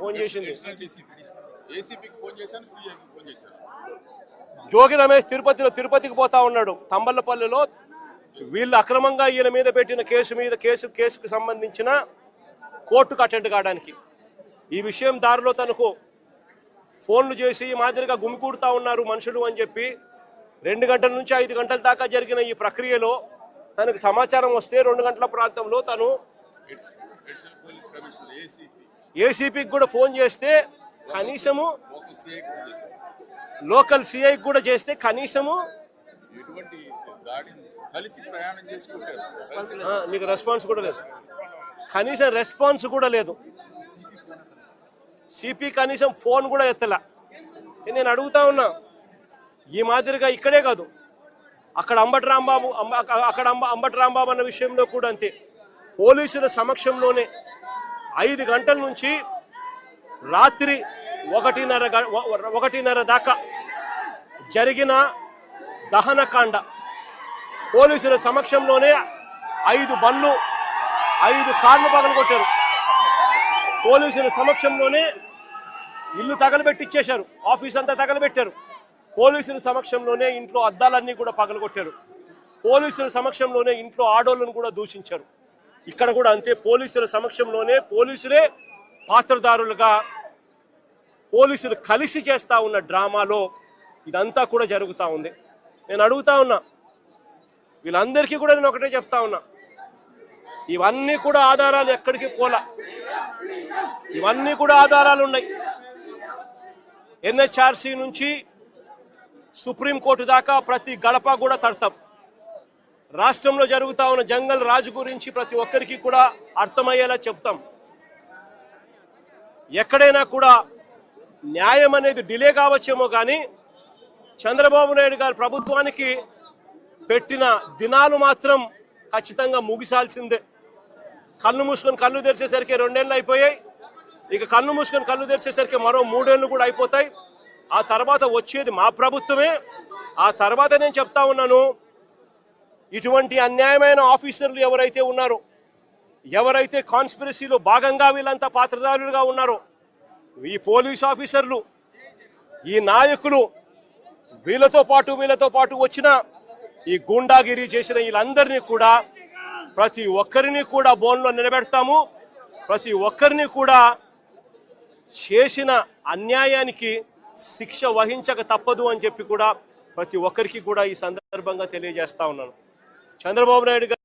Phone చేసింది ఏసీపీకి phone చేశాను సీఐకి phone చేశాను జోగి రమేష్ తిరుపతిలో తిరుపతికి పోతా ఉన్నాడు. తంబల్లపల్లిలో వీళ్ళు అక్రమంగా ఈయన మీద పెట్టిన కేసు మీద కేసు కేసుకు సంబంధించిన కోర్టుకు అటెండ్ కావడానికి. ఈ విషయం దారిలో తనకు ఫోన్లు చేసి ఈ మాదిరిగా గుమికూడుతా ఉన్నారు మనుషులు అని చెప్పి రెండు గంటల నుంచి ఐదు గంటల దాకా జరిగిన ఈ ప్రక్రియలో తనకు సమాచారం వస్తే రెండు గంటల ప్రాంతంలో తను పోలీస్ కమిషనర్ ఏసీపీ ఏసీపీకి కూడా ఫోన్ చేస్తే కనీసము లోకల్ సీఐకి కూడా చేస్తే కనీసము ఎటువంటి గాడిని కలిసి ప్రయాణం చేసుకుంటారు కలిసి ఆ, నీకు రెస్పాన్స్ కూడా లేదు. కనీసం రెస్పాన్స్ కూడా లేదు. సిపి కనీసం ఫోన్ కూడా ఎత్తలా. నేను అడుగుతా ఉన్నా. ఈ మాదిరిగా ఇక్కడే కాదు. అక్కడ అంబటి రాంబాబు అక్కడ అంబ అంబటి రాంబాబు అన్న విషయంలో కూడా అంతే. పోలీసుల సమక్షంలోనే ఐదు గంటల నుంచి రాత్రి ఒకటిన్నర ఒకటిన్నర దాకా జరిగిన దహనకాండ. పోలీసుల సమక్షంలోనే ఐదు బండ్లు ఐదు కార్లు పగలగొట్టారు పోలీసుల సమక్షంలోనే ఇల్లు తగలబెట్టిచ్చేశారు. ఆఫీస్ అంతా తగలబెట్టారు. పోలీసుల సమక్షంలోనే ఇంట్లో అద్దాలన్నీ కూడా పగలగొట్టారు. పోలీసుల సమక్షంలోనే ఇంట్లో ఆడోళ్ళను కూడా దూషించారు. ఇక్కడ కూడా అంతే పోలీసుల సమక్షంలోనే పోలీసులే పాత్రదారులుగా పోలీసులు కలిసి చేస్తూ ఉన్న డ్రామాలో ఇదంతా కూడా జరుగుతూ ఉంది. నేను అడుగుతా ఉన్నా వీళ్ళందరికీ కూడా నేను ఒకటే చెప్తా ఉన్నా ఇవన్నీ కూడా ఆధారాలు ఎక్కడికి పోలా? ఇవన్నీ కూడా ఆధారాలు ఉన్నాయి. ఎన్హెచ్ఆర్సీ నుంచి సుప్రీంకోర్టు దాకా ప్రతి గడప కూడా తడతాం. రాష్ట్రంలో జరుగుతా ఉన్న జంగల్ రాజు గురించి ప్రతి ఒక్కరికి కూడా అర్థమయ్యేలా చెప్తాం. ఎక్కడైనా కూడా న్యాయం అనేది డిలే కావచ్చేమో కానీ చంద్రబాబు నాయుడు గారి ప్రభుత్వానికి పెట్టిన దినాలు మాత్రం ఖచ్చితంగా ముగిసాల్సిందే కళ్ళు మూసుకొని కళ్ళు తెరిచేసరికి రెండేళ్ళు అయిపోయాయి. ఇక కళ్ళు మూసుకొని కళ్ళు తెరిచేసరికి మరో మూడేళ్ళు కూడా అయిపోతాయి. ఆ తర్వాత వచ్చేది మా ప్రభుత్వమే. ఆ తర్వాత నేను చెప్తా ఉన్నాను ఇటువంటి అన్యాయమైన ఆఫీసర్లు ఎవరైతే ఉన్నారో ఎవరైతే కాన్స్పిరసీలో భాగంగా వీళ్ళంతా పాత్రదారులుగా ఉన్నారో ఈ పోలీస్ ఆఫీసర్లు ఈ నాయకులు వీళ్ళతో పాటు వీళ్ళతో పాటు వచ్చిన ఈ గూండాగిరి చేసిన వీళ్ళందరినీ కూడా ప్రతి ఒక్కరిని కూడా బోన్లో నిలబెడతాము. ప్రతి ఒక్కరిని కూడా చేసిన అన్యాయానికి శిక్ష వహించక తప్పదు అని చెప్పి కూడా ప్రతి ఒక్కరికి కూడా ఈ సందర్భంగా తెలియజేస్తా ఉన్నాను. చంద్రబాబు నాయుడు గారు